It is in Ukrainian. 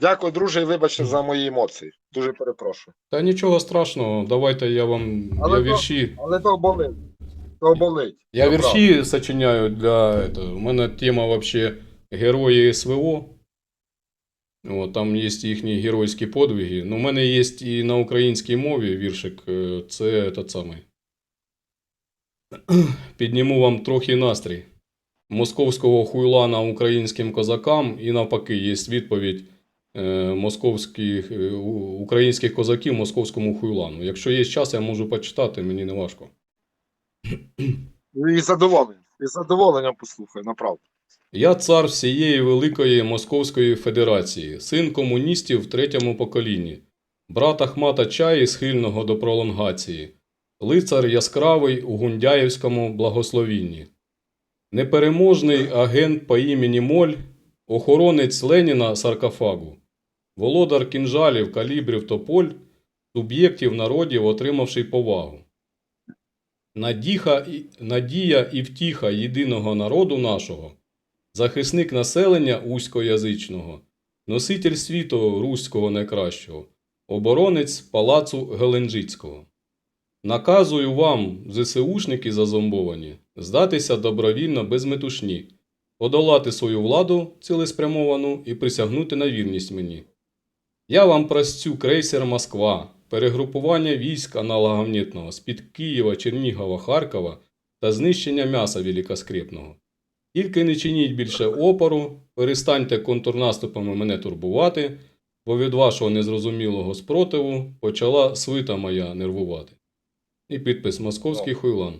Дякую, друже, і вибачте за мої емоції. Дуже перепрошую. Та нічого страшного, давайте я вам. Але я то- вірші. Але то болить. То болить. Я Це вірші сочиняю для. У мене тема вообще герої СВО. От, там є їхні геройські подвиги. Ну, у мене є і на українській мові віршик. е, Це тот самий. Підніму вам трохи настрій. Московського хуйлана українським козакам, і навпаки, є відповідь московських, е, українських козаків московському хуйлану. Якщо є час, я можу почитати, мені не важко. І задоволенням. І задоволенням послухаю, направду. Я цар всієї Великої Московської Федерації, син комуністів в третьому поколінні, брат Ахмата Чаї, схильного до пролонгації, лицар яскравий у Гундяєвському благословінні, непереможний агент по імені Моль, охоронець Леніна саркофагу, володар кінжалів, калібрів тополь, суб'єктів народів, отримавши повагу. Надіха надія і втіха єдиного народу нашого – захисник населення узькоязичного, носитель світу руського найкращого, оборонець палацу Геленджицького. Наказую вам, ЗСУшники зазомбовані, здатися добровільно без метушні, подолати свою владу цілеспрямовану і присягнути на вірність мені. Я вам простю крейсер Москва, перегрупування військ аналогамнітного з-під Києва, Чернігова, Харкова та знищення м'яса великоскрепного. Тільки не чиніть більше опору, перестаньте контрнаступами мене турбувати, бо від вашого незрозумілого спротиву почала свита моя нервувати. І підпис Московський хуйлан.